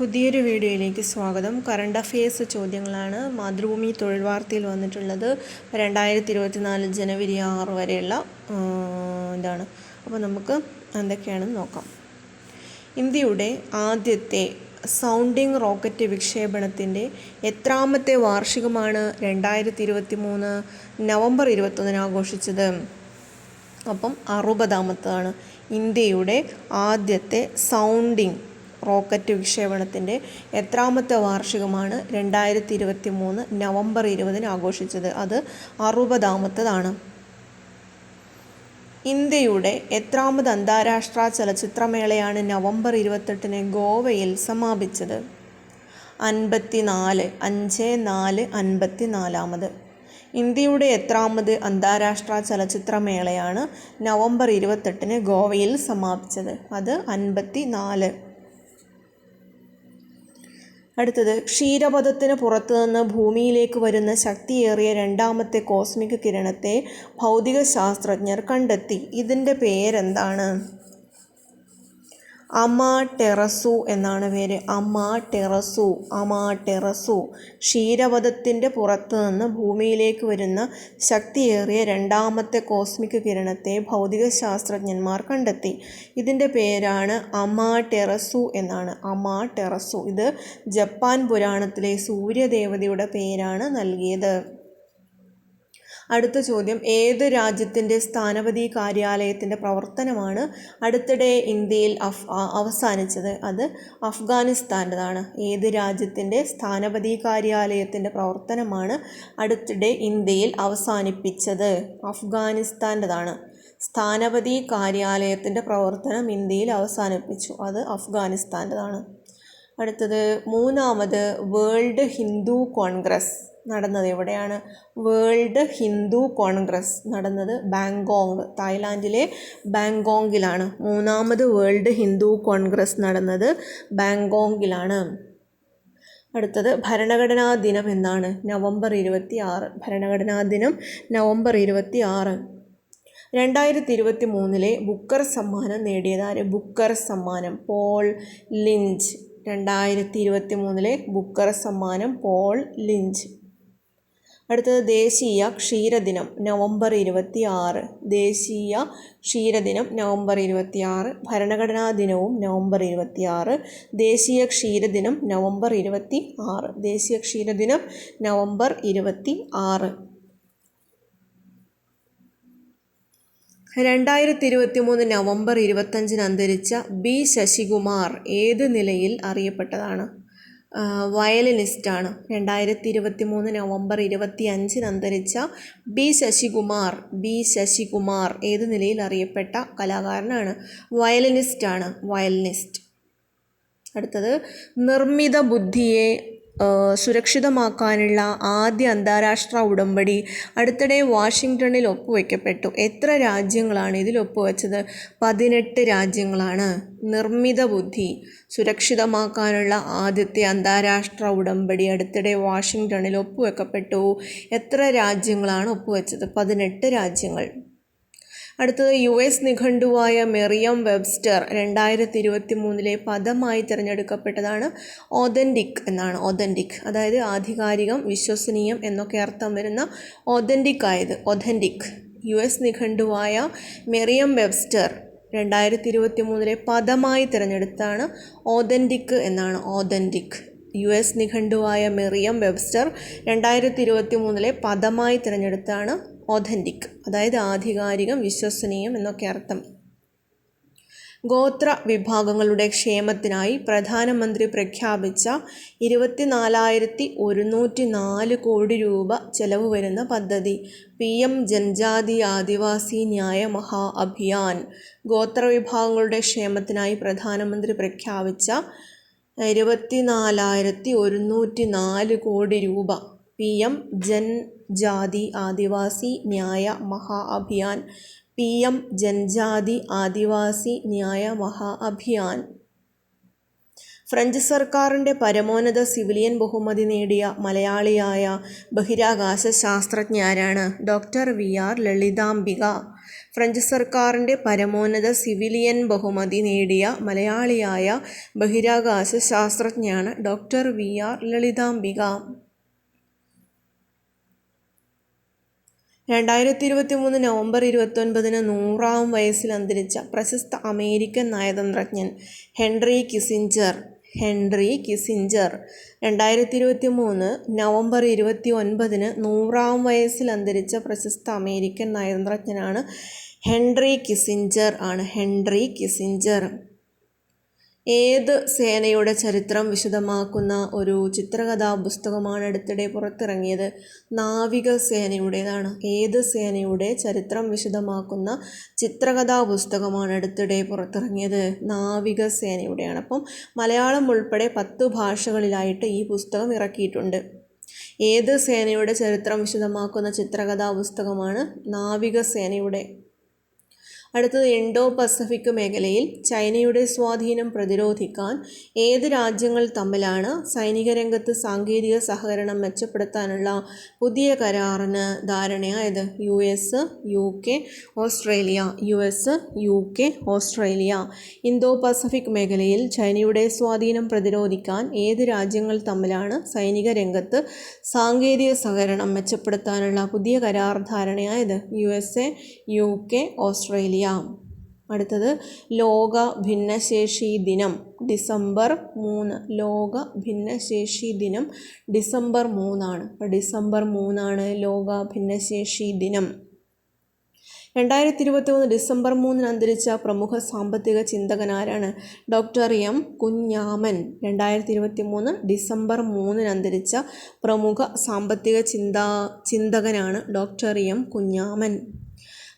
പുതിയൊരു വീഡിയോയിലേക്ക് സ്വാഗതം. കറണ്ട് അഫയേഴ്സ് ചോദ്യങ്ങളാണ് മാതൃഭൂമി തൊഴിൽ വാർത്തയിൽ വന്നിട്ടുള്ളത്. രണ്ടായിരത്തി ഇരുപത്തിനാല് ജനുവരി ആറ് വരെയുള്ള ഇതാണ്. അപ്പോൾ നമുക്ക് എന്തൊക്കെയാണെന്ന് നോക്കാം. ഇന്ത്യയുടെ ആദ്യത്തെ സൗണ്ടിംഗ് റോക്കറ്റ് വിക്ഷേപണത്തിന്റെ എത്രാമത്തെ വാർഷികമാണ് രണ്ടായിരത്തി ഇരുപത്തി മൂന്ന് നവംബർ ഇരുപത്തൊന്നിന് ആഘോഷിച്ചത്? അപ്പം അറുപതാമത്തതാണ് ഇന്ത്യയുടെ ആദ്യത്തെ സൗണ്ടിംഗ് റോക്കറ്റ് വിക്ഷേപണത്തിന്റെ എത്രാമത്തെ വാർഷികമാണ് രണ്ടായിരത്തി ഇരുപത്തി മൂന്ന് നവംബർ ഇരുപതിന് ആഘോഷിച്ചത്. അത് അറുപതാമത്തതാണ്. ഇന്ത്യയുടെ എത്രാമത് അന്താരാഷ്ട്ര ചലച്ചിത്രമേളയാണ് നവംബർ ഇരുപത്തെട്ടിന് ഗോവയിൽ സമാപിച്ചത്. അൻപത്തി നാല് അഞ്ച് നാല് അൻപത്തി നാലാമത് ഇന്ത്യയുടെ എത്രാമത് അന്താരാഷ്ട്ര ചലച്ചിത്രമേളയാണ് നവംബർ ഇരുപത്തെട്ടിന് ഗോവയിൽ സമാപിച്ചത്. അത് അൻപത്തി നാല് അടുത്തത് ക്ഷീരപഥത്തിന് പുറത്തുനിന്ന് ഭൂമിയിലേക്ക് വരുന്ന ശക്തിയേറിയ രണ്ടാമത്തെ കോസ്മിക് കിരണത്തെ ഭൗതികശാസ്ത്രജ്ഞർ കണ്ടെത്തി. ഇതിന്റെ പേരെന്താണ്? അമാടെറസു എന്നാണ് പേര്. അമ ടെറസു അമ ടെറസു. ക്ഷീരപഥത്തിന്റെ പുറത്തു നിന്ന് ഭൂമിയിലേക്ക് വരുന്ന ശക്തിയേറിയ രണ്ടാമത്തെ കോസ്മിക് കിരണത്തെ ഭൗതിക ശാസ്ത്രജ്ഞന്മാർ കണ്ടെത്തി. ഇതിന്റെ പേരാണ് അമ ടെറസു എന്നാണ്. അമ ടെറസു. ഇത് ജപ്പാൻ പുരാണത്തിലെ സൂര്യദേവതയുടെ പേരാണ് നൽകിയത്. അടുത്ത ചോദ്യം ഏത് രാജ്യത്തിന്റെ സ്ഥാനപതി കാര്യാലയത്തിന്റെ പ്രവർത്തനമാണ് അടുത്തിടെ ഇന്ത്യയിൽ അഫ് അവസാനിച്ചത്? അത് അഫ്ഗാനിസ്ഥാന്റെതാണ്. ഏത് രാജ്യത്തിന്റെ സ്ഥാനപതി കാര്യാലയത്തിന്റെ പ്രവർത്തനമാണ് അടുത്തിടെ ഇന്ത്യയിൽ അവസാനിപ്പിച്ചത്? അഫ്ഗാനിസ്ഥാന്റെതാണ്. സ്ഥാനപതി കാര്യാലയത്തിന്റെ പ്രവർത്തനം ഇന്ത്യയിൽ അവസാനിപ്പിച്ചു. അത് അഫ്ഗാനിസ്ഥാന്റെതാണ്. അടുത്തത് മൂന്നാമത് വേൾഡ് ഹിന്ദു കോൺഗ്രസ്. നടന്നത് എവിടെയാണ്? വേൾഡ് ഹിന്ദു കോൺഗ്രസ് നടന്നത് ബാങ്കോങ് തായ്ലാൻഡിലെ ബാങ്കോങ്ങിലാണ്. മൂന്നാമത് വേൾഡ് ഹിന്ദു കോൺഗ്രസ് നടന്നത് ബാങ്കോങ്ങിലാണ്. അടുത്തത് ഭരണഘടനാ ദിനം എന്നാണ്. നവംബർ ഇരുപത്തി ആറ് ഭരണഘടനാ ദിനം നവംബർ ഇരുപത്തി ആറ് രണ്ടായിരത്തി ഇരുപത്തി മൂന്നിലെ ബുക്കർ സമ്മാനം നേടിയതാര് ബുക്കർ സമ്മാനം. Paul Lynch. രണ്ടായിരത്തി ഇരുപത്തി മൂന്നിലെ ബുക്കർ സമ്മാനം പോൾ ലിഞ്ച്. അടുത്തത് ദേശീയ ക്ഷീരദിനം നവംബർ ഇരുപത്തി ആറ് ദേശീയ ക്ഷീരദിനം നവംബർ ഇരുപത്തി ആറ് ഭരണഘടനാ ദിനവും നവംബർ ഇരുപത്തി ആറ് ദേശീയ ക്ഷീരദിനം നവംബർ ഇരുപത്തി ആറ് ദേശീയ ക്ഷീരദിനം നവംബർ ഇരുപത്തി ആറ് രണ്ടായിരത്തി ഇരുപത്തി മൂന്ന് നവംബർ ഇരുപത്തഞ്ചിന് അന്തരിച്ച ബി ശശികുമാർ ഏത് നിലയിൽ അറിയപ്പെട്ടതാണ്? വയലിനിസ്റ്റാണ്. രണ്ടായിരത്തി ഇരുപത്തി മൂന്ന് നവംബർ ഇരുപത്തി അഞ്ചിന് അന്തരിച്ച ബി ശശികുമാർ ബി ശശികുമാർ ഏത് നിലയിൽ അറിയപ്പെട്ട കലാകാരനാണ്? വയലിനിസ്റ്റാണ്. വയലിനിസ്റ്റ്. അടുത്തത് നിർമ്മിത ബുദ്ധിയെ സുരക്ഷിതമാക്കാനുള്ള ആദ്യ അന്താരാഷ്ട്ര ഉടമ്പടി അടുത്തിടെ വാഷിങ്ടണിൽ ഒപ്പുവെക്കപ്പെട്ടു. എത്ര രാജ്യങ്ങളാണ് ഇതിൽ ഒപ്പുവെച്ചത്? പതിനെട്ട് രാജ്യങ്ങളാണ്. നിർമ്മിത ബുദ്ധി സുരക്ഷിതമാക്കാനുള്ള ആദ്യത്തെ അന്താരാഷ്ട്ര ഉടമ്പടി അടുത്തിടെ വാഷിങ്ടണിൽ ഒപ്പുവെക്കപ്പെട്ടു. എത്ര രാജ്യങ്ങളാണ് ഒപ്പുവെച്ചത്? പതിനെട്ട് രാജ്യങ്ങൾ. അടുത്തത് യു എസ് നിഘണ്ടുവായ മെറിയം വെബ്സ്റ്റർ രണ്ടായിരത്തി ഇരുപത്തി മൂന്നിലെ പദമായി തിരഞ്ഞെടുക്കപ്പെട്ടതാണ് ഒതന്റിക് എന്നാണ് ഒതന്റിക് അതായത് ആധികാരികം വിശ്വസനീയം എന്നൊക്കെ അർത്ഥം വരുന്ന ഒതന്റിക് ആയത്. ഒതന്റിക് യു എസ് നിഘണ്ടുവായ മെറിയം വെബ്സ്റ്റർ രണ്ടായിരത്തി ഇരുപത്തി മൂന്നിലെ പദമായി തിരഞ്ഞെടുത്താണ് ഓതന്റിക് എന്നാണ് ഓതന്റിക് യു എസ് നിഘണ്ടുവായ മെറിയം വെബ്സ്റ്റർ രണ്ടായിരത്തി ഇരുപത്തി മൂന്നിലെ പദമായി തിരഞ്ഞെടുത്താണ് ഒതന്റിക് അതായത് ആധികാരികം വിശ്വസനീയം എന്നൊക്കെ അർത്ഥം. ഗോത്ര വിഭാഗങ്ങളുടെ ക്ഷേമത്തിനായി പ്രധാനമന്ത്രി പ്രഖ്യാപിച്ച ഇരുപത്തിനാലായിരത്തി ഒരുന്നൂറ്റി നാല് കോടി രൂപ ചെലവ് വരുന്ന പദ്ധതി പി എം ജൻജാതി ആദിവാസി ന്യായ മഹാ അഭിയാൻ. ഗോത്ര വിഭാഗങ്ങളുടെ ക്ഷേമത്തിനായി പ്രധാനമന്ത്രി പ്രഖ്യാപിച്ച ഇരുപത്തിനാലായിരത്തി ഒരുന്നൂറ്റി നാല് കോടി രൂപ. P M Janjati Adivasi Nyaya Maha Abhiyan. P M Janjati Adivasi Nyaya Maha Abhiyan. French സർക്കാരിന്റെ പരമോന്നത സിവിലിയൻ ബഹുമതി നേടിയ മലയാളിയായ ബഹിരാകാശ ശാസ്ത്രജ്ഞരാണ് doctor V R Lalithambika. French സർക്കാരിന്റെ പരമോന്നത സിവിലിയൻ ബഹുമതി നേടിയ മലയാളിയായ ബഹിരാകാശ ശാസ്ത്രജ്ഞയാണ് ഡോക്ടർ വി ആർ ലളിതാംബിക. രണ്ടായിരത്തി ഇരുപത്തി മൂന്ന് നവംബർ ഇരുപത്തൊൻപതിന് നൂറാം വയസ്സിൽ അന്തരിച്ച പ്രശസ്ത അമേരിക്കൻ നയതന്ത്രജ്ഞൻ ഹെൻറി കിസിഞ്ചർ ഹെൻറി കിസിഞ്ചർ രണ്ടായിരത്തി ഇരുപത്തി മൂന്ന് നവംബർ ഇരുപത്തി ഒൻപതിന് നൂറാം വയസ്സിൽ അന്തരിച്ച പ്രശസ്ത അമേരിക്കൻ നയതന്ത്രജ്ഞനാണ് ഹെൻറി കിസിഞ്ചർ ആണ്. ഹെൻറി കിസിഞ്ചർ ഏത് സേനയുടെ ചരിത്രം വിശദമാക്കുന്ന ഒരു ചിത്രകഥാ പുസ്തകമാണ് അടുത്തിടെ പുറത്തിറങ്ങിയത്. നാവിക സേനയുടേതാണ്. ഏത് സേനയുടെ ചരിത്രം വിശദമാക്കുന്ന ചിത്രകഥാ പുസ്തകമാണ് അടുത്തിടെ പുറത്തിറങ്ങിയത്. നാവിക സേനയുടെയാണ്. അപ്പം മലയാളം ഉൾപ്പെടെ പത്ത് ഭാഷകളിലായിട്ട് ഈ പുസ്തകം ഇറക്കിയിട്ടുണ്ട്. ഏത് സേനയുടെ ചരിത്രം വിശദമാക്കുന്ന ചിത്രകഥാ പുസ്തകമാണ് നാവികസേനയുടെ അടുത്തത് ഇൻഡോ പസഫിക് മേഖലയിൽ ചൈനയുടെ സ്വാധീനം പ്രതിരോധിക്കാൻ ഏത് രാജ്യങ്ങൾ തമ്മിലാണ് സൈനിക രംഗത്ത് സാങ്കേതിക സഹകരണം മെച്ചപ്പെടുത്താനുള്ള പുതിയ കരാറിന് ധാരണയായത് U S U K Australia U S U K Australia. Indo Pacific മേഖലയിൽ ചൈനയുടെ സ്വാധീനം പ്രതിരോധിക്കാൻ ഏത് രാജ്യങ്ങൾ തമ്മിലാണ് സൈനിക രംഗത്ത് സാങ്കേതിക സഹകരണം മെച്ചപ്പെടുത്താനുള്ള പുതിയ കരാർ ധാരണയായത് U S A U K Australia. അടുത്തത് ലോക ഭിന്നശേഷി ദിനം ഡിസംബർ മൂന്ന്. ലോക ഭിന്നശേഷി ദിനം ഡിസംബർ മൂന്നാണ്. അപ്പോൾ ഡിസംബർ മൂന്നാണ് ലോക ഭിന്നശേഷി ദിനം. രണ്ടായിരത്തി ഇരുപത്തി മൂന്ന് ഡിസംബർ മൂന്നിന് അന്തരിച്ച പ്രമുഖ സാമ്പത്തിക ചിന്തകനാരാണ് ഡോക്ടർ എം. കുഞ്ഞാമൻ. രണ്ടായിരത്തി ഇരുപത്തി മൂന്ന് ഡിസംബർ മൂന്നിന് അന്തരിച്ച പ്രമുഖ സാമ്പത്തിക ചിന്താ ചിന്തകനാണ് ഡോക്ടർ എം. കുഞ്ഞാമൻ.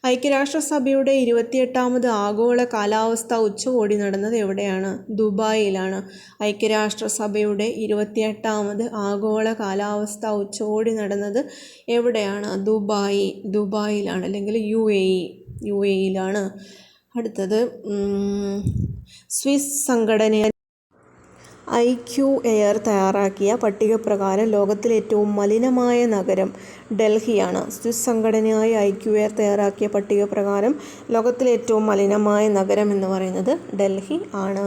ഐക്യരാഷ്ട്രസഭയുടെ ഇരുപത്തിയെട്ടാമത് ആഗോള കാലാവസ്ഥ ഉച്ചകോടി നടന്നത് എവിടെയാണ്? ദുബായിലാണ്. ഐക്യരാഷ്ട്രസഭയുടെ ഇരുപത്തിയെട്ടാമത് ആഗോള കാലാവസ്ഥ ഉച്ചകോടി നടന്നത് എവിടെയാണ്? ദുബായി ദുബായിലാണ് അല്ലെങ്കിൽ U A E U A ഇയിലാണ് അടുത്തത് സ്വിസ് സംഘടന ഐ ക്യു എയർ തയ്യാറാക്കിയ പട്ടിക പ്രകാരം ലോകത്തിലെ ഏറ്റവും മലിനമായ നഗരം ഡൽഹിയാണ്. സ്വിസ് സംഘടനയായ ഐ ക്യു എയർ തയ്യാറാക്കിയ പട്ടിക പ്രകാരം ലോകത്തിലെ ഏറ്റവും മലിനമായ നഗരം എന്ന് പറയുന്നത് ഡൽഹി ആണ്.